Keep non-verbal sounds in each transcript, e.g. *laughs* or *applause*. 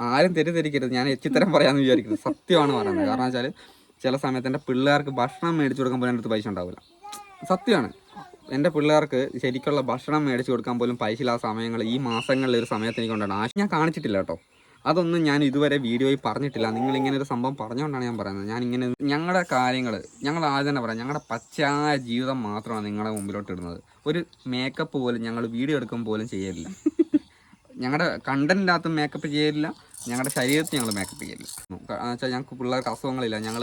ആരും തെറ്റിദ്ധരിക്കരുത്. ഞാൻ എച്ചിത്തരം പറയാമെന്ന് വിചാരിക്കുന്നത് സത്യമാണ് പറയുന്നത്. കാരണം വെച്ചാൽ ചില സമയത്ത് എന്റെ പിള്ളേർക്ക് ഭക്ഷണം മേടിച്ചു കൊടുക്കാൻ പോലും എന്റെ അടുത്ത് പൈസ ഉണ്ടാവില്ല. സത്യമാണ്. എന്റെ പിള്ളേർക്ക് ശരിക്കുള്ള ഭക്ഷണം മേടിച്ചു കൊടുക്കാൻ പോലും പൈസ ഇല്ലാത്ത സമയങ്ങൾ ഈ മാസങ്ങളിൽ ഒരു സമയത്ത് എനിക്കുണ്ടാണ് ആശ ഞാൻ കാണിച്ചിട്ടില്ല കേട്ടോ. അതൊന്നും ഞാൻ ഇതുവരെ വീഡിയോയിൽ പറഞ്ഞിട്ടില്ല. നിങ്ങൾ ഇങ്ങനെ ഒരു സംഭവം പറഞ്ഞുകൊണ്ടാണ് ഞാൻ പറയുന്നത്. ഞാൻ ഇങ്ങനെ ഞങ്ങളുടെ കാര്യങ്ങൾ ഞങ്ങൾ ആദ്യം തന്നെ പറയാം. ഞങ്ങളുടെ പച്ചയായ ജീവിതം മാത്രമാണ് നിങ്ങളുടെ മുമ്പിലോട്ട് ഇടുന്നത്. ഒരു മേക്കപ്പ് പോലും ഞങ്ങൾ വീഡിയോ എടുക്കുമ്പോൾ പോലും ചെയ്യലില്ല. ഞങ്ങളുടെ കണ്ടന്റിനകത്ത് മേക്കപ്പ് ചെയ്യലില്ല. ഞങ്ങളുടെ ശരീരത്തിൽ ഞങ്ങൾ മേക്കപ്പ് ചെയ്യലില്ല. വെച്ചാൽ ഞങ്ങൾക്ക് പിള്ളേർക്ക് അസുഖങ്ങളില്ല. ഞങ്ങൾ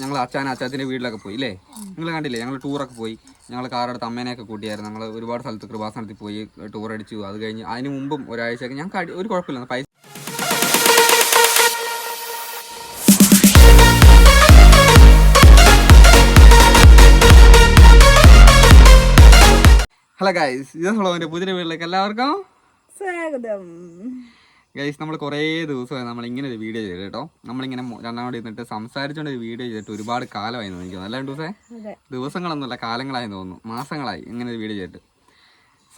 ഞങ്ങൾ അച്ഛൻ അച്ചാച്ചന്റെ വീട്ടിലൊക്കെ പോയി ഇല്ലേ? നിങ്ങൾ കണ്ടില്ലേ? ഞങ്ങൾ ടൂറൊക്കെ പോയി. ഞങ്ങൾ കാറെടുത്ത് അമ്മേനെയൊക്കെ കൂട്ടിയായിരുന്നു. ഞങ്ങൾ ഒരുപാട് സ്ഥലത്ത് കൃപാസനത്തിൽ പോയി ടൂർ അടിച്ചു. അത് കഴിഞ്ഞ് അതിന് മുമ്പും ഒരാഴ്ചയൊക്കെ ഞങ്ങൾക്ക് ഒരു കുഴപ്പമില്ല. പൈസ ഹലോ ഗൈസ് ഇത് എന്റെ പുതിയ വീട്ടിലേക്ക് എല്ലാവർക്കും സ്വാഗതം. ഗൈസ് നമ്മൾ കുറേ ദിവസമായി നമ്മൾ ഇങ്ങനെ ഒരു വീഡിയോ ചെയ്തു കേട്ടോ. നമ്മളിങ്ങനെ രണ്ടാമത് ഇരുന്നിട്ട് സംസാരിച്ചുകൊണ്ട് ഒരു വീഡിയോ ചെയ്തിട്ട് ഒരുപാട് കാലമായി എന്ന് എനിക്ക് തോന്നുന്നു അല്ല ദിവസേ ദിവസങ്ങളൊന്നുമല്ല കാലങ്ങളായി തോന്നുന്നു. മാസങ്ങളായി ഇങ്ങനെ ഒരു വീഡിയോ ചെയ്തിട്ട്.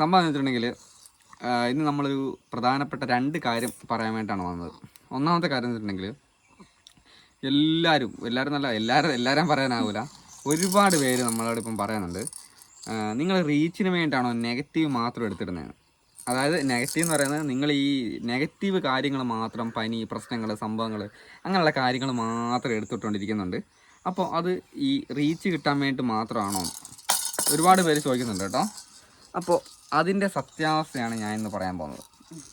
സംഭവം എന്ന് വെച്ചിട്ടുണ്ടെങ്കിൽ ഇന്ന് നമ്മളൊരു പ്രധാനപ്പെട്ട രണ്ട് കാര്യം പറയാൻ വേണ്ടിയിട്ടാണ് വന്നത്. ഒന്നാമത്തെ കാര്യം എന്ന് വെച്ചിട്ടുണ്ടെങ്കിൽ എല്ലാവരും എല്ലാവരും നല്ല എല്ലാവരും എല്ലാവരും പറയാനാവില്ല ഒരുപാട് പേര് നമ്മളോട് ഇപ്പം പറയുന്നുണ്ട് നിങ്ങൾ റീച്ചിന് വേണ്ടിയിട്ടാണോ നെഗറ്റീവ് മാത്രം എടുത്തിടുന്നത് അതായത് നെഗറ്റീവ് എന്ന് പറയുന്നത് നിങ്ങൾ ഈ നെഗറ്റീവ് കാര്യങ്ങൾ മാത്രം പനി പ്രശ്നങ്ങൾ സംഭവങ്ങൾ അങ്ങനെയുള്ള കാര്യങ്ങൾ മാത്രം എടുത്തിട്ടുകൊണ്ടിരിക്കുന്നുണ്ട് അപ്പോൾ അത് ഈ റീച്ച് കിട്ടാൻ വേണ്ടി മാത്രമാണോ? ഒരുപാട് പേര് ചോദിക്കുന്നുണ്ട് കേട്ടോ. അപ്പോൾ അതിന്റെ സത്യാവസ്ഥയാണ് ഞാൻ ഇന്ന് പറയാൻ പോകുന്നത്.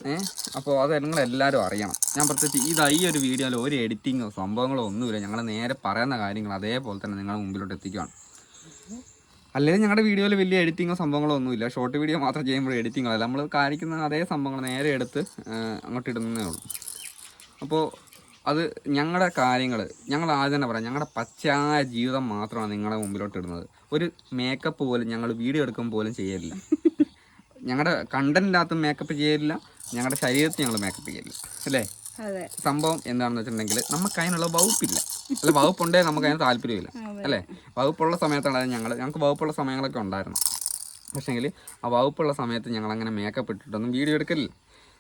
ഏ? അപ്പോൾ അത് നിങ്ങൾ എല്ലാവരും അറിയണം. ഞാൻ പ്രത്യേകിച്ച് ഇതാ ഈ ഒരു വീഡിയോയിൽ ഒരു എഡിറ്റിങ്ങോ സംഭവങ്ങളോ ഒന്നുമില്ല. ഞങ്ങൾ നേരെ പറയുന്ന കാര്യങ്ങൾ അതേപോലെ തന്നെ നിങ്ങളുടെ മുമ്പിലോട്ട് എത്തിക്കുകയാണ് അല്ലെങ്കിൽ ഞങ്ങളുടെ വീഡിയോയിൽ വലിയ എഡിറ്റിങ്ങോ സംഭവങ്ങളോ ഒന്നുമില്ല. ഷോർട്ട് വീഡിയോ മാത്രം ചെയ്യുമ്പോൾ എഡിറ്റിങ്ങളല്ല നമ്മൾ കാണിക്കുന്ന അതേ സംഭവങ്ങൾ നേരെ എടുത്ത് അങ്ങോട്ട് ഇടുന്നേ ഉള്ളൂ. അപ്പോൾ അത് ഞങ്ങളുടെ കാര്യങ്ങൾ ഞങ്ങൾ ആദ്യം തന്നെ പറയാം ഞങ്ങളുടെ പച്ചയായ ജീവിതം മാത്രമാണ് നിങ്ങളുടെ മുമ്പിലോട്ട് ഇടുന്നത്. ഒരു മേക്കപ്പ് പോലും ഞങ്ങൾ വീഡിയോ എടുക്കുമ്പോൾ പോലും ചെയ്യലില്ല. ഞങ്ങളുടെ കണ്ടന്റിനകത്ത് മേക്കപ്പ് ചെയ്യലില്ല ഞങ്ങളുടെ ശരീരത്തിൽ ഞങ്ങൾ മേക്കപ്പ് ചെയ്യലില്ല. അല്ലേ? സംഭവം എന്താണെന്ന് വെച്ചിട്ടുണ്ടെങ്കിൽ നമുക്ക് അതിനുള്ള വകുപ്പില്ല. അല്ല വകുപ്പുണ്ടേ നമുക്ക് അതിന് താല്പര്യമില്ല അല്ലേ? വകുപ്പുള്ള സമയത്താണ് ഞങ്ങൾ ഞങ്ങൾക്ക് വകുപ്പുള്ള സമയങ്ങളൊക്കെ ഉണ്ടായിരുന്നു. പക്ഷേങ്കിൽ ആ വകുപ്പുള്ള സമയത്ത് ഞങ്ങൾ അങ്ങനെ മേക്കപ്പ് ഇട്ടിട്ടൊന്നും വീഡിയോ എടുക്കലില്ല.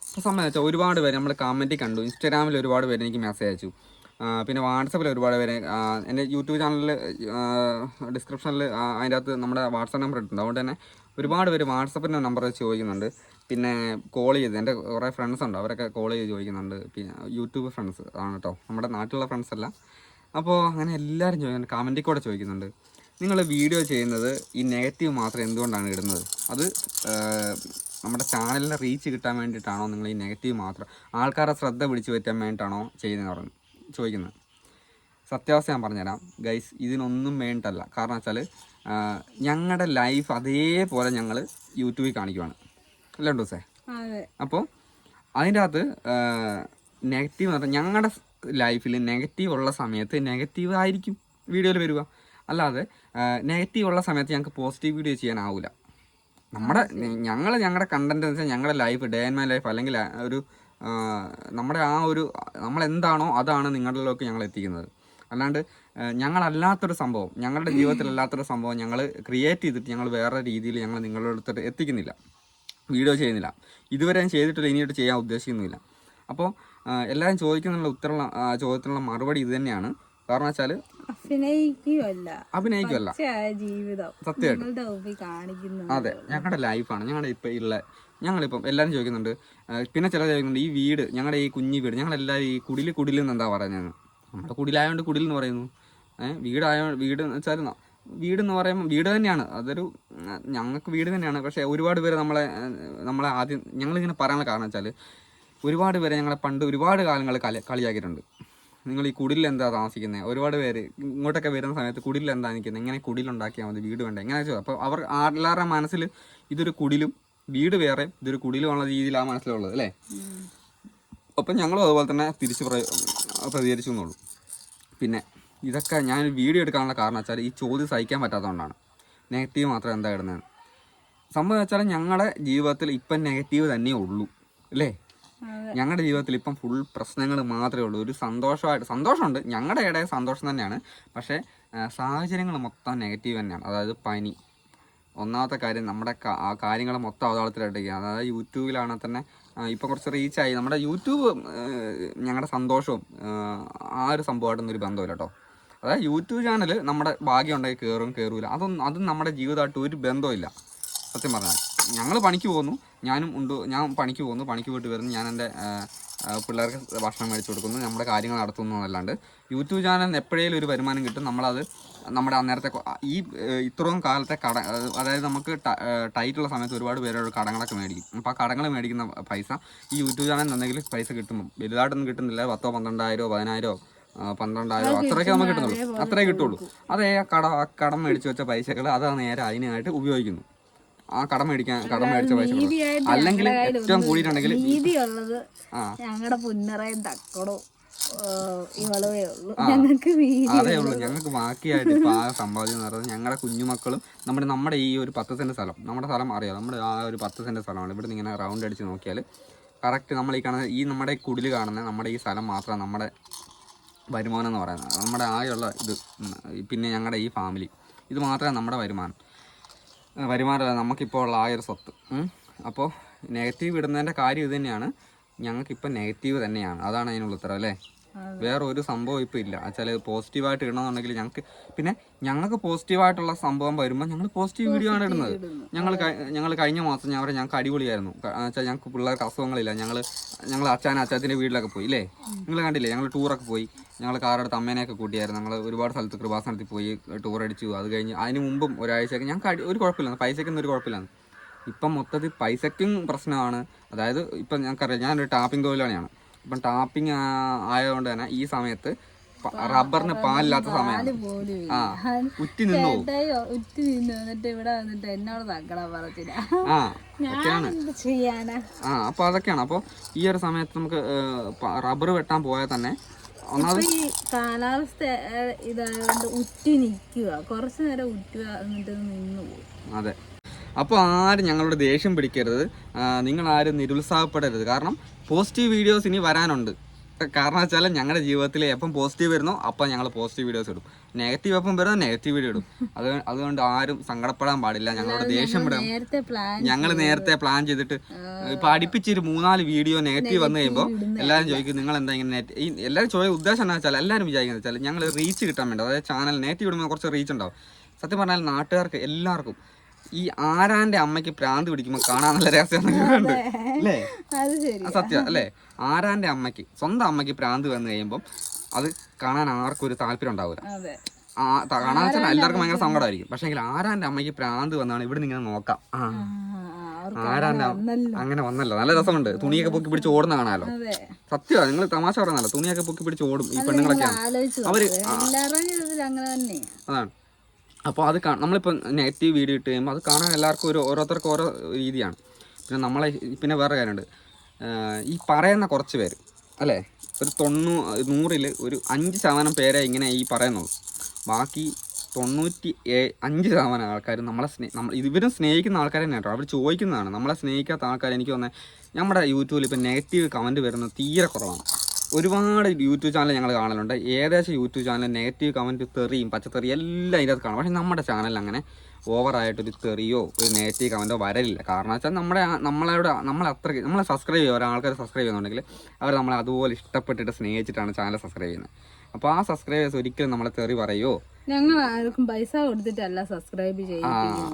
അപ്പോൾ സംബന്ധിച്ചാൽ ഒരുപാട് പേര് നമ്മൾ കമന്റ് കണ്ടു. ഇൻസ്റ്റാഗ്രാമിൽ ഒരുപാട് പേര് എനിക്ക് മെസ്സേജ് അയച്ചു. പിന്നെ വാട്സപ്പിൽ ഒരുപാട് പേര് എന്റെ യൂട്യൂബ് ചാനലിൽ ഡിസ്ക്രിപ്ഷനിൽ അതിന്റെ അകത്ത് നമ്മുടെ വാട്സപ്പ് നമ്പർ ഇട്ടുണ്ട്. അതുകൊണ്ട് തന്നെ ഒരുപാട് പേര് വാട്സപ്പിന്റെ നമ്പർ ചോദിക്കുന്നുണ്ട്. പിന്നെ കോൾ ചെയ്ത് എന്റെ കുറേ ഫ്രണ്ട്സ് ഉണ്ട്. അവരൊക്കെ കോൾ ചെയ്ത് ചോദിക്കുന്നുണ്ട്. പിന്നെ യൂട്യൂബ് ഫ്രണ്ട്സ് ആണ് കേട്ടോ നമ്മുടെ നാട്ടിലുള്ള ഫ്രണ്ട്സ് അല്ല അപ്പോൾ അങ്ങനെ എല്ലാവരും ചോദിക്കുന്നുണ്ട് കമന്റിൽ കൂടെ ചോദിക്കുന്നുണ്ട്. നിങ്ങൾ വീഡിയോ ചെയ്യുന്നത് ഈ നെഗറ്റീവ് മാത്രം എന്തുകൊണ്ടാണ് ഇടുന്നത്? അത് നമ്മുടെ ചാനലിനെ റീച്ച് കിട്ടാൻ വേണ്ടിയിട്ടാണോ? നിങ്ങൾ ഈ നെഗറ്റീവ് മാത്രം ആൾക്കാരെ ശ്രദ്ധ പിടിച്ചു പറ്റാൻ വേണ്ടിയിട്ടാണോ ചെയ്യുന്നത് പറഞ്ഞു ചോദിക്കുന്നത്. സത്യാവസ്ഥ ഞാൻ പറഞ്ഞുതരാം. ഗൈസ് ഇതിനൊന്നും വേണ്ടിയിട്ടല്ല കാരണം വെച്ചാൽ ഞങ്ങളുടെ ലൈഫ് അതേപോലെ ഞങ്ങൾ യൂട്യൂബിൽ കാണിക്കുവാണ്. അല്ലേ ഉണ്ടോ സേ അതെ. അപ്പോൾ അതിന്റെ അകത്ത് നെഗറ്റീവ് എന്ന് പറഞ്ഞാൽ ഞങ്ങളുടെ ലൈഫിൽ നെഗറ്റീവ് ഉള്ള സമയത്ത് നെഗറ്റീവ് ആയിരിക്കും വീഡിയോയിൽ വരിക. അല്ലാതെ നെഗറ്റീവ് ഉള്ള സമയത്ത് ഞങ്ങൾക്ക് പോസിറ്റീവ് വീഡിയോ ചെയ്യാനാവില്ല നമ്മുടെ ഞങ്ങൾ ഞങ്ങളുടെ കണ്ടന്റ് എന്ന് വെച്ചാൽ ഞങ്ങളുടെ life day and my life അല്ലെങ്കിൽ ഒരു നമ്മുടെ ആ ഒരു നമ്മൾ എന്താണോ അതാണ് നിങ്ങളിലേക്ക് ഞങ്ങൾ എത്തിക്കുന്നത്. അല്ലാണ്ട് ഞങ്ങളല്ലാത്തൊരു സംഭവം ഞങ്ങളുടെ ജീവിതത്തിലല്ലാത്തൊരു സംഭവം ഞങ്ങൾ ക്രിയേറ്റ് ചെയ്തിട്ട് ഞങ്ങൾ വേറെ രീതിയിൽ ഞങ്ങൾ നിങ്ങളുടെ എത്തിക്കുന്നില്ല. വീഡിയോ ചെയ്യുന്നില്ല. ഇതുവരെ ഞാൻ ചെയ്തിട്ടില്ല ഇനിയിട്ട് ചെയ്യാൻ ഉദ്ദേശിക്കുന്നില്ല. അപ്പോൾ എല്ലാവരും ചോദിക്കുന്നുള്ള ഉത്തരമുള്ള ചോദ്യത്തിനുള്ള മറുപടി ഇത് തന്നെയാണ്. കാരണം വെച്ചാൽ അഭിനയിക്കുകയല്ല. അഭിനയിക്കുമല്ല പച്ചയായ ജീവിതം. സത്യമായിട്ട്. അതെ ഞങ്ങളുടെ ലൈഫാണ് ഞങ്ങളുടെ ഇപ്പം ഉള്ള ഞങ്ങളിപ്പം എല്ലാവരും ചോദിക്കുന്നുണ്ട് പിന്നെ ചില ചോദിക്കുന്നുണ്ട് ഈ വീട് ഞങ്ങളുടെ ഈ കുഞ്ഞു വീട് ഞങ്ങളെല്ലാവരും ഈ കുടിൽ കുടിൽ എന്ന് എന്താ പറയുന്നത് നമ്മുടെ കുടിലായതുകൊണ്ട് കുടിൽ എന്ന് പറയുന്നു. ഏഹ് വീടായ വീട് എന്ന് വെച്ചാൽ വീട് എന്ന് പറയുമ്പോൾ വീട് തന്നെയാണ്. അതൊരു ഞങ്ങൾക്ക് വീട് തന്നെയാണ്. പക്ഷേ ഒരുപാട് പേര് നമ്മളെ നമ്മളെ ആദ്യം ഞങ്ങളിങ്ങനെ പറയാനുള്ള കാരണം വെച്ചാൽ ഒരുപാട് പേരെ ഞങ്ങളെ പണ്ട് ഒരുപാട് കാലങ്ങൾ കളി കളിയാക്കിയിട്ടുണ്ട്. നിങ്ങൾ ഈ കുടിലിൽ എന്താ താമസിക്കുന്നത് ഒരുപാട് പേര് ഇങ്ങോട്ടൊക്കെ വരുന്ന സമയത്ത് കുടിലിൽ എന്താ നിൽക്കുന്നത് എങ്ങനെ കുടിലുണ്ടാക്കിയാൽ മതി വീട് വേണ്ട? എങ്ങനെ ചോദിച്ചു അപ്പോൾ അവർ എല്ലാവരുടെ മനസ്സിൽ ഇതൊരു കുടിലും വീട് വേറെ ഇതൊരു കുടിലുമുള്ള രീതിയിലാണ് മനസ്സിലുള്ളത് അല്ലേ? അപ്പം ഞങ്ങളും അതുപോലെ തന്നെ തിരിച്ച് പ്ര പ്രതികരിച്ചു എന്നുള്ളൂ. പിന്നെ ഇതൊക്കെ ഞാൻ വീഡിയോ എടുക്കാനുള്ള കാരണം വെച്ചാൽ ഈ ചോദ്യം സഹിക്കാൻ പറ്റാത്തതുകൊണ്ടാണ്. നെഗറ്റീവ് മാത്രം എന്താ ഇടുന്നത് സംഭവം വെച്ചാൽ ഞങ്ങളുടെ ജീവിതത്തിൽ ഇപ്പം നെഗറ്റീവ് തന്നെ ഉള്ളൂ അല്ലേ? ഞങ്ങളുടെ ജീവിതത്തിൽ ഇപ്പം ഫുൾ പ്രശ്നങ്ങൾ മാത്രമേ ഉള്ളൂ. ഒരു സന്തോഷമായിട്ട് സന്തോഷമുണ്ട്. ഞങ്ങളുടെ ഇടയിൽ സന്തോഷം തന്നെയാണ്. പക്ഷേ സാഹചര്യങ്ങൾ മൊത്തം നെഗറ്റീവ് തന്നെയാണ്. അതായത് പനി. ഒന്നാമത്തെ കാര്യം നമ്മുടെ ആ കാര്യങ്ങൾ മൊത്തം അവതാളത്തിലായിട്ടിരിക്കുക അതായത് യൂട്യൂബിലാണെങ്കിൽ തന്നെ ഇപ്പം കുറച്ച് റീച്ചായി നമ്മുടെ യൂട്യൂബ് ഞങ്ങളുടെ സന്തോഷവും ആ ഒരു സംഭവമായിട്ടൊന്നും ഒരു ബന്ധമില്ല കേട്ടോ അതായത് യൂട്യൂബ് ചാനൽ നമ്മുടെ ഭാഗ്യം ഉണ്ടെങ്കിൽ കയറും കയറൂല അതൊന്നും അതും നമ്മുടെ ജീവിതമായിട്ട് ഒരു ബന്ധമില്ല സത്യം പറഞ്ഞാൽ. ഞങ്ങൾ പണിക്ക് പോകുന്നു. ഞാനും ഉണ്ട്. ഞാൻ പണിക്ക് പോകുന്നു. പണിക്ക് പോയിട്ട് വരുന്നു. ഞാൻ എന്റെ പിള്ളേർക്ക് ഭക്ഷണം മേടിച്ചു കൊടുക്കുന്നു. നമ്മുടെ കാര്യങ്ങൾ നടത്തുന്നു എന്നല്ലാണ്ട്. യൂട്യൂബ് ചാനലിന് എപ്പോഴേലും ഒരു വരുമാനം കിട്ടും. നമ്മളത് നമ്മുടെ അന്നേരത്തെ ഈ ഇത്രയും കാലത്തെ കട അതായത് നമുക്ക് ടൈറ്റുള്ള സമയത്ത് ഒരുപാട് പേരോട് കടങ്ങളൊക്കെ മേടിക്കും. അപ്പോൾ ആ കടങ്ങൾ മേടിക്കുന്ന പൈസ ഈ യൂട്യൂബ് ചാനലിൽ എന്തെങ്കിലും പൈസ കിട്ടുമ്പോൾ വലുതായിട്ടൊന്നും കിട്ടുന്നില്ല. പത്തോ പന്ത്രണ്ടായിരോ പതിനായിരോ പന്ത്രണ്ടായിരം അത്രയൊക്കെ നമുക്ക് കിട്ടുന്നുള്ളൂ. അത്രേ കിട്ടുള്ളൂ. അതേ കട കടം മേടിച്ച് വെച്ച പൈസകൾ അതാ നേരെ അതിനായിട്ട് ഉപയോഗിക്കുന്നു. ആ കടം മേടിക്കാൻ കടം മേടിച്ച പൈസ അല്ലെങ്കിൽ ഏറ്റവും കൂടിയിട്ടുണ്ടെങ്കിൽ നീതിയുള്ളത് ഞങ്ങളുടെ പുന്നറയും തക്കടവും ഇവളവേ ഉള്ളൂ. ഞങ്ങൾക്ക് അതേ ഉള്ളൂ. ഞങ്ങൾക്ക് ബാക്കിയായിട്ട് ഇപ്പം ആ സമ്പാദ്യം എന്ന് പറയുന്നത് ഞങ്ങളുടെ കുഞ്ഞുമക്കളും നമ്മുടെ നമ്മുടെ ഈ ഒരു പത്ത് സെന്റ് സ്ഥലം നമ്മുടെ സ്ഥലം അറിയാം. നമ്മുടെ ആ ഒരു പത്ത് സെന്റ് സ്ഥലമാണ്. ഇവിടെ നിന്ന് ഇങ്ങനെ റൗണ്ട് അടിച്ച് നോക്കിയാൽ കറക്റ്റ് നമ്മൾ ഈ കാണുന്ന ഈ നമ്മുടെ കുടിൽ കാണുന്ന നമ്മുടെ ഈ സ്ഥലം മാത്രം നമ്മുടെ വരുമാനം എന്ന് പറയുന്നത്. നമ്മുടെ ആയുള്ള ഇത് പിന്നെ ഞങ്ങളുടെ ഈ ഫാമിലി ഇത് മാത്രമേ നമ്മുടെ വരുമാനം. വരുമാനമല്ല നമുക്കിപ്പോൾ ഉള്ള ആ ഒരു സ്വത്ത്. അപ്പോൾ നെഗറ്റീവ് ഇടുന്നതിന്റെ കാര്യം ഇത് തന്നെയാണ്. ഞങ്ങൾക്കിപ്പോൾ നെഗറ്റീവ് തന്നെയാണ്. അതാണ് അതിനുള്ള ഉത്തരം അല്ലേ? വേറെ ഒരു സംഭവം ഇപ്പം ഇല്ല. വെച്ചാൽ പോസിറ്റീവായിട്ട് ഇടണമെന്നുണ്ടെങ്കിൽ ഞങ്ങൾക്ക് പിന്നെ ഞങ്ങൾക്ക് പോസിറ്റീവായിട്ടുള്ള സംഭവം വരുമ്പോൾ ഞങ്ങൾ പോസിറ്റീവ് വീഡിയോ ആണ് ഇടുന്നത്. ഞങ്ങൾ ഞങ്ങൾ കഴിഞ്ഞ മാസം ഞാൻ പറയാം ഞങ്ങൾക്ക് അടിപൊളിയായിരുന്നു. വെച്ചാൽ ഞങ്ങൾക്ക് പിള്ളേർക്ക് അസുഖങ്ങളില്ല. ഞങ്ങൾ ഞങ്ങൾ അച്ഛൻ അച്ഛാത്തിന്റെ വീട്ടിലൊക്കെ പോയി ഇല്ലേ? നിങ്ങൾ കണ്ടില്ലേ? ഞങ്ങൾ ടൂറൊക്കെ പോയി. ഞങ്ങൾ കാറെടുത്ത് അമ്മേനെയൊക്കെ കൂട്ടിയായിരുന്നു. ഞങ്ങൾ ഒരുപാട് സ്ഥലത്ത് കൃപാസനത്തിൽ പോയി ടൂർ അടിച്ചു. അത് കഴിഞ്ഞ് അതിന് മുമ്പും ഒരാഴ്ചയൊക്കെ ഞങ്ങൾക്ക് ഒരു കുഴപ്പമില്ല പൈസയ്ക്കൊന്നും ഒരു കുഴപ്പമില്ല ഇപ്പം മൊത്തത്തിൽ പൈസയ്ക്കും പ്രശ്നമാണ്. അതായത് ഇപ്പം ഞങ്ങൾക്കറിയാം ഞാനൊരു ടാപ്പിംഗ് തൊഴിലാളിയാണ്. ഇപ്പം ടാപ്പിംഗ് ആയതുകൊണ്ട് തന്നെ ഈ സമയത്ത് റബ്ബറിന് പാലില്ലാത്ത സമയമാണ്. പോലും ആ ഉറ്റി നിന്നു ഉറ്റി നിന്ന്. വന്നിട്ട് ഇവിടെ വന്നിട്ട് എന്നോട് തക്കണം പറഞ്ഞില്ല. ആ അപ്പോൾ അതൊക്കെയാണ്. അപ്പോൾ ഈ ഒരു സമയത്ത് നമുക്ക് റബ്ബർ വെട്ടാൻ പോയാൽ തന്നെ ഒന്നാമത് കാലാവസ്ഥ ഇതായതുകൊണ്ട് ഉറ്റി നിൽക്കുക. കുറച്ചു നേരം ഉറ്റുക എന്നിട്ട് നിന്നു പോകും. അതെ. അപ്പോൾ ആരും ഞങ്ങളുടെ ദേഷ്യം പിടിക്കരുത്. നിങ്ങൾ ആരും നിരുത്സാഹപ്പെടരുത്. കാരണം പോസിറ്റീവ് വീഡിയോസ് ഇനി വരാനുണ്ട്. കാരണം വെച്ചാൽ ഞങ്ങളുടെ ജീവിതത്തിൽ എപ്പം പോസിറ്റീവ് വരുന്നോ അപ്പം ഞങ്ങൾ പോസിറ്റീവ് വീഡിയോസ് ഇടും. നെഗറ്റീവ് എപ്പം വരുന്നോ നെഗറ്റീവ് വീഡിയോ ഇടും. അത് അതുകൊണ്ട് ആരും സങ്കടപ്പെടാൻ പാടില്ല. ഞങ്ങളോട് ദേഷ്യം പ്ലാൻ ഞങ്ങൾ നേരത്തെ പ്ലാൻ ചെയ്തിട്ട് ഇപ്പം അടുപ്പിച്ചൊരു മൂന്നാൽ വീഡിയോ നെഗറ്റീവ് വന്നു കഴിയുമ്പോൾ എല്ലാവരും ചോദിക്കും നിങ്ങൾ എന്താ ഇങ്ങനെ ഈ എല്ലാവരും ചോദിച്ച ഉദ്ദേശം എന്താ വെച്ചാൽ എല്ലാവരും വിചാരിക്കുന്നത് വെച്ചാൽ ഞങ്ങൾ റീച്ച് കിട്ടാൻ വേണ്ടി അതായത് ചാനൽ നെഗറ്റീവ് ഇടുമ്പോൾ കുറച്ച് റീച്ച് ഉണ്ടാവും. സത്യം പറഞ്ഞാൽ നാട്ടുകാർക്ക് എല്ലാവർക്കും ഈ ആരാന്റെ അമ്മയ്ക്ക് പ്രാന്ത് പിടിക്കുമ്പോൾ കാണാൻ നല്ല രസമുണ്ട് അല്ലേ? സത്യം അല്ലേ? ആരാന്റെ അമ്മയ്ക്ക് സ്വന്തം അമ്മയ്ക്ക് പ്രാന്ത് വന്നു കഴിയുമ്പോൾ അത് കാണാൻ ആർക്കും ഒരു താല്പര്യം ഉണ്ടാവില്ല കാണാൻ വെച്ചാൽ എല്ലാവർക്കും ഭയങ്കര സങ്കടമായിരിക്കും. പക്ഷേ എങ്കിൽ ആരാന്റെ അമ്മയ്ക്ക് പ്രാന്ത് വന്നാണ് ഇവിടെ നിങ്ങൾ നോക്കാം. ആരാന്റെ അങ്ങനെ വന്നല്ലോ. നല്ല രസമുണ്ട്. തുണിയൊക്കെ പൊക്കി പിടിച്ച് ഓടുന്ന കാണാലോ. സത്യമാണ് നിങ്ങൾ തമാശ പറഞ്ഞല്ലോ തുണിയൊക്കെ പൊക്കി പിടിച്ച് ഓടും ഈ പെണ്ണുങ്ങളൊക്കെയാണ്. അവർ അതാണ്. അപ്പോൾ അത് കാണാം. നമ്മളിപ്പോൾ നെഗറ്റീവ് വീഡിയോ ഇട്ട് കഴിയുമ്പോൾ അത് കാണാൻ എല്ലാവർക്കും ഒരു ഓരോരുത്തർക്കും ഓരോ രീതിയാണ്. പിന്നെ നമ്മളെ പിന്നെ വേറെ കാര്യമുണ്ട്. ഈ പറയുന്ന കുറച്ച് പേര് അല്ലേ? ഒരു തൊണ്ണൂ നൂറിൽ ഒരു അഞ്ച് ശതമാനം പേരെ ഇങ്ങനെ ഈ പറയുന്നുള്ളൂ. ബാക്കി തൊണ്ണൂറ്റി ഏ അഞ്ച് ശതമാനം ആൾക്കാർ നമ്മളെ സ്നേ നമ്മൾ ഇവരും സ്നേഹിക്കുന്ന ആൾക്കാർ തന്നെ കേട്ടോ. അവർ ചോദിക്കുന്നതാണ്. നമ്മളെ സ്നേഹിക്കാത്ത ആൾക്കാർ എനിക്ക് തോന്നുന്നത് നമ്മുടെ യൂട്യൂബിൽ ഇപ്പോൾ നെഗറ്റീവ് കമന്റ് വരുന്നത് തീരെ കുറവാണ്. ഒരുപാട് യൂട്യൂബ് ചാനൽ ഞങ്ങൾ കാണലുണ്ട്. ഏകദേശം യൂട്യൂബ് ചാനൽ നെഗറ്റീവ് കമന്റ് തെറിയും പച്ചത്തെറിയും എല്ലാം അതിനകത്ത് കാണും. പക്ഷേ നമ്മുടെ ചാനൽ അങ്ങനെ ഓവറായിട്ടൊരു തെറിയോ ഒരു നെഗറ്റീവ് കമന്റോ വരലില്ല. കാരണം വെച്ചാൽ നമ്മുടെ നമ്മളോട് നമ്മൾ നമ്മളെ സബ്സ്ക്രൈബ് ചെയ്യുക ഒരാൾക്കാർ സബ്സ്ക്രൈബ് ചെയ്യുന്നുണ്ടെങ്കിൽ അവർ നമ്മളെ അതുപോലെ ഇഷ്ടപ്പെട്ടിട്ട് സ്നേഹിച്ചിട്ടാണ് ചാനൽ സബ്സ്ക്രൈബ് ചെയ്യുന്നത്. അപ്പോൾ ആ സബ്സ്ക്രൈബേഴ്സ് ഒരിക്കലും നമ്മളെ തെറി പറയുമോ ഞങ്ങൾ ആർക്കും പൈസ കൊടുത്തിട്ടല്ല സബ്സ്ക്രൈബ് ആ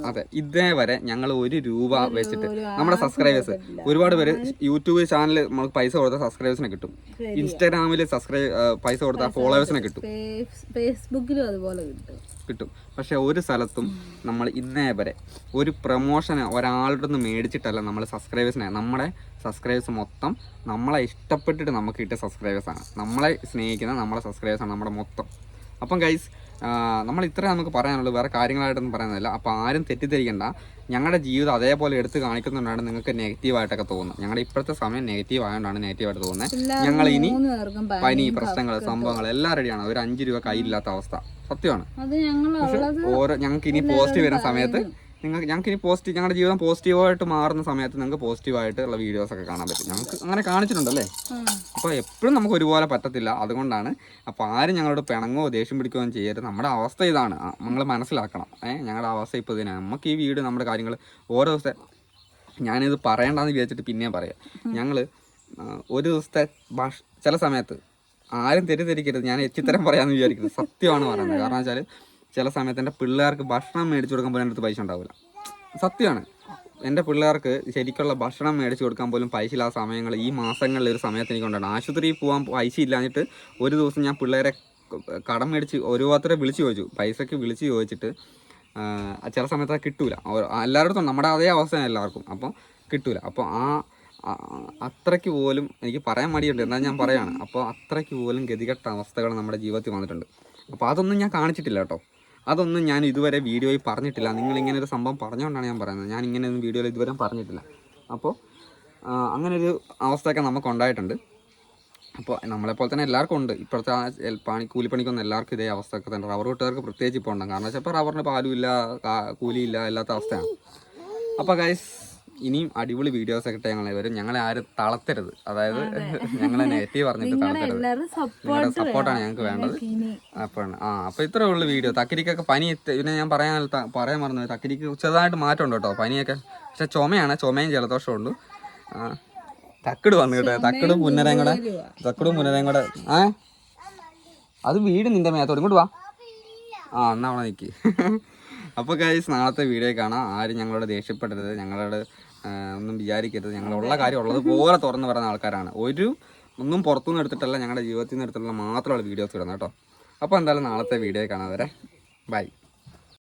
അതെ. ഇതേവരെ ഞങ്ങൾ ഒരു രൂപ വെച്ചിട്ട് നമ്മുടെ സബ്സ്ക്രൈബേഴ്സ് ഒരുപാട് പേര് യൂട്യൂബ് ചാനൽ നമുക്ക് പൈസ കൊടുത്ത സബ്സ്ക്രൈബേഴ്സിനെ കിട്ടും. ഇൻസ്റ്റാഗ്രാമിൽ സബ്സ്ക്രൈബ് പൈസ കൊടുത്ത ഫോളോവേഴ്സിനെ കിട്ടും ഫേസ്ബുക്കിലും അതുപോലെ കിട്ടും. കിട്ടും. പക്ഷെ ഒരു സ്ഥലത്തും നമ്മൾ ഇന്നേ വരെ ഒരു പ്രൊമോഷന് ഒരാളുടെ നിന്ന് മേടിച്ചിട്ടല്ല നമ്മൾ സബ്സ്ക്രൈബേഴ്സിനെ നമ്മുടെ സബ്സ്ക്രൈബേഴ്സ് മൊത്തം നമ്മളെ ഇഷ്ടപ്പെട്ടിട്ട് നമുക്ക് കിട്ടിയ സബ്സ്ക്രൈബേഴ്സാണ് നമ്മളെ സ്നേഹിക്കുന്ന നമ്മളെ സബ്സ്ക്രൈബേഴ്സാണ് നമ്മുടെ മൊത്തം. അപ്പം ഗൈസ് നമ്മൾ ഇത്രയും നമുക്ക് പറയാനുള്ളൂ. വേറെ കാര്യങ്ങളായിട്ടൊന്നും പറയുന്നില്ല അപ്പോൾ ആരും തെറ്റിദ്ധരിക്കണ്ട. ഞങ്ങളുടെ ജീവിതം അതേപോലെ എടുത്ത് കാണിക്കുന്നതുകൊണ്ടാണ് നിങ്ങൾക്ക് നെഗറ്റീവായിട്ടൊക്കെ തോന്നുന്നത്. ഞങ്ങളുടെ ഇപ്പോഴത്തെ സമയം നെഗറ്റീവ് ആയതുകൊണ്ടാണ് നെഗറ്റീവായിട്ട് തോന്നുന്നത്. ഞങ്ങൾ ഇനി പനി പ്രശ്നങ്ങൾ സംഭവങ്ങൾ എല്ലാം റെഡിയാണ് ഒരു അഞ്ച് രൂപ കയ്യിലില്ലാത്ത അവസ്ഥ. സത്യമാണ്. ഓരോ ഞങ്ങൾക്ക് ഇനി പോസിറ്റീവ് വരുന്ന സമയത്ത് നിങ്ങൾക്ക് ഞങ്ങൾക്ക് ഇനി പോസിറ്റീവ് ഞങ്ങളുടെ ജീവിതം പോസിറ്റീവായിട്ട് മാറുന്ന സമയത്ത് നിങ്ങൾക്ക് പോസിറ്റീവായിട്ടുള്ള വീഡിയോസ് ഒക്കെ കാണാൻ പറ്റും. ഞങ്ങൾക്ക് അങ്ങനെ കാണിച്ചിട്ടുണ്ടല്ലേ? അപ്പോൾ എപ്പോഴും നമുക്ക് ഒരുപോലെ പറ്റത്തില്ല. അതുകൊണ്ടാണ് അപ്പോൾ ആരും ഞങ്ങളോട് പിണങ്ങോ ദേഷ്യം പിടിക്കുകയോ ചെയ്യരുത്. നമ്മുടെ അവസ്ഥ ഇതാണ്. നമ്മൾ മനസ്സിലാക്കണം. ഏഹ് ഞങ്ങളുടെ അവസ്ഥ ഇപ്പോൾ ഇതിനാണ് നമുക്ക് ഈ വീട് നമ്മുടെ കാര്യങ്ങൾ ഓരോ ദിവസത്തെ ഞാനിത് പറയണ്ടെന്ന് വിചാരിച്ചിട്ട് പിന്നെയും പറയാം. ഞങ്ങൾ ഒരു ദിവസത്തെ ഭാഷ ചില സമയത്ത് ആരും തെറ്റിദ്ധരിക്കരുത്. ഞാൻ എച്ചിത്തരം പറയാമെന്ന് വിചാരിക്കുന്നത് സത്യമാണ് പറയുന്നത് കാരണം വെച്ചാൽ ചില സമയത്ത് എന്റെ പിള്ളേർക്ക് ഭക്ഷണം മേടിച്ചു കൊടുക്കാൻ പോലും എന്റെ അടുത്ത് പൈസ ഉണ്ടാവില്ല. സത്യമാണ്. എന്റെ പിള്ളേർക്ക് ശരിക്കുള്ള ഭക്ഷണം മേടിച്ചു കൊടുക്കാൻ പോലും പൈസ ഇല്ലാത്ത സമയങ്ങൾ ഈ മാസങ്ങളിൽ ഒരു സമയത്ത് എനിക്ക് ഉണ്ടാണ് ആശുപത്രിയിൽ പോകാൻ പൈസ ഇല്ലാഞ്ഞിട്ട് ഒരു ദിവസം ഞാൻ പിള്ളേരെ കടം മേടിച്ച് ഓരോരുത്തരെ വിളിച്ച് ചോദിച്ചു. പൈസയ്ക്ക് വിളിച്ച് ചോദിച്ചിട്ട് ചില സമയത്ത് അത് കിട്ടൂല. എല്ലാവരുടെ നമ്മുടെ അതേ അവസ്ഥയാണ് എല്ലാവർക്കും. അപ്പോൾ കിട്ടൂല. അപ്പോൾ ആ അത്രയ്ക്ക് പോലും എനിക്ക് പറയാൻ മടിയുണ്ട്. എന്നാൽ ഞാൻ പറയാണ്. അപ്പോൾ അത്രയ്ക്ക് പോലും ഗതികെട്ട അവസ്ഥകൾ നമ്മുടെ ജീവിതത്തിൽ വന്നിട്ടുണ്ട്. അപ്പോൾ അതൊന്നും ഞാൻ കാണിച്ചിട്ടില്ല കേട്ടോ. അതൊന്നും ഞാൻ ഇതുവരെ വീഡിയോയിൽ പറഞ്ഞിട്ടില്ല. നിങ്ങൾ ഇങ്ങനെ ഒരു സംഭവം പറഞ്ഞുകൊണ്ടാണ് ഞാൻ പറയുന്നത്. ഞാൻ ഇങ്ങനെ ഒന്നും വീഡിയോയിൽ ഇതുവരെ പറഞ്ഞിട്ടില്ല. അപ്പോൾ അങ്ങനൊരു അവസ്ഥയൊക്കെ നമുക്ക് ഉണ്ടായിട്ടുണ്ട്. അപ്പോൾ നമ്മളെപ്പോലെ തന്നെ എല്ലാവർക്കും ഉണ്ട്. ഇപ്പോഴത്തെ പണി കൂലിപ്പണിക്കൊന്നും എല്ലാവർക്കും ഇതേ അവസ്ഥയൊക്കെ തന്നെ. റബ്ബർ വെട്ടുകാർക്ക് പ്രത്യേകിച്ച് ഇപ്പോൾ ഉണ്ടാകും. കാരണം വെച്ചാൽ ഇപ്പോൾ റബ്ബറിന് പാലും ഇല്ല കൂലിയില്ല ഇല്ലാത്ത അവസ്ഥയാണ്. അപ്പോൾ ഗൈസ് ഇനിയും അടിപൊളി വീഡിയോസ് ഒക്കെ ഞങ്ങളെ വരും. ഞങ്ങളെ ആരും തളർത്തരുത്. അതായത് *laughs* ഞങ്ങളെ നെഗറ്റീവ് പറഞ്ഞിട്ട് തളർത്തരുത്. എല്ലാവരും നിങ്ങളുടെ സപ്പോർട്ട് സപ്പോർട്ടാണ് ഞങ്ങൾക്ക് വേണ്ടത്. അപ്പോഴാണ് ആ അപ്പൊ ഇത്രേ ഉള്ളൂ വീഡിയോ തക്കരിക്കൊക്കെ പനി പിന്നെ ഞാൻ പറയാൻ പറയാൻ മറന്നു തക്കരിക്ക് ചെറുതായിട്ട് മാറ്റമുണ്ട് കേട്ടോ പനിയൊക്കെ. പക്ഷെ ചുമയാണ് ചുമയും ജലദോഷവും ഉണ്ട് തക്കട് വന്നു കേട്ടോ. തക്കടും പുന്നരയും കൂടെ തക്കടും പുന്നരയും കൂടെ. ആ അത് വീട് നിന്റെ മേത്തോട് ഇങ്ങോട്ട് വാ. ആ എന്നാ അവിടെ നിൽക്കി *laughs* അപ്പോൾ കഴിച്ച് നാളത്തെ വീഡിയോ കാണാം. ആരും ഞങ്ങളോട് ദേഷ്യപ്പെടരുത്. ഞങ്ങളോട് ഒന്നും വിചാരിക്കരുത്. ഞങ്ങളുള്ള കാര്യം ഉള്ളത് പോലെ തുറന്നു പറയുന്ന ആൾക്കാരാണ്. ഒരു ഒന്നും പുറത്തുനിന്ന് എടുത്തിട്ടല്ല ഞങ്ങളുടെ ജീവിതത്തിൽ നിന്ന് എടുത്തിട്ടുള്ള മാത്രമുള്ള വീഡിയോസ് ഇടുന്നത് കേട്ടോ. അപ്പോൾ എന്തായാലും നാളത്തെ വീഡിയോ കാണാം വരെ ബൈ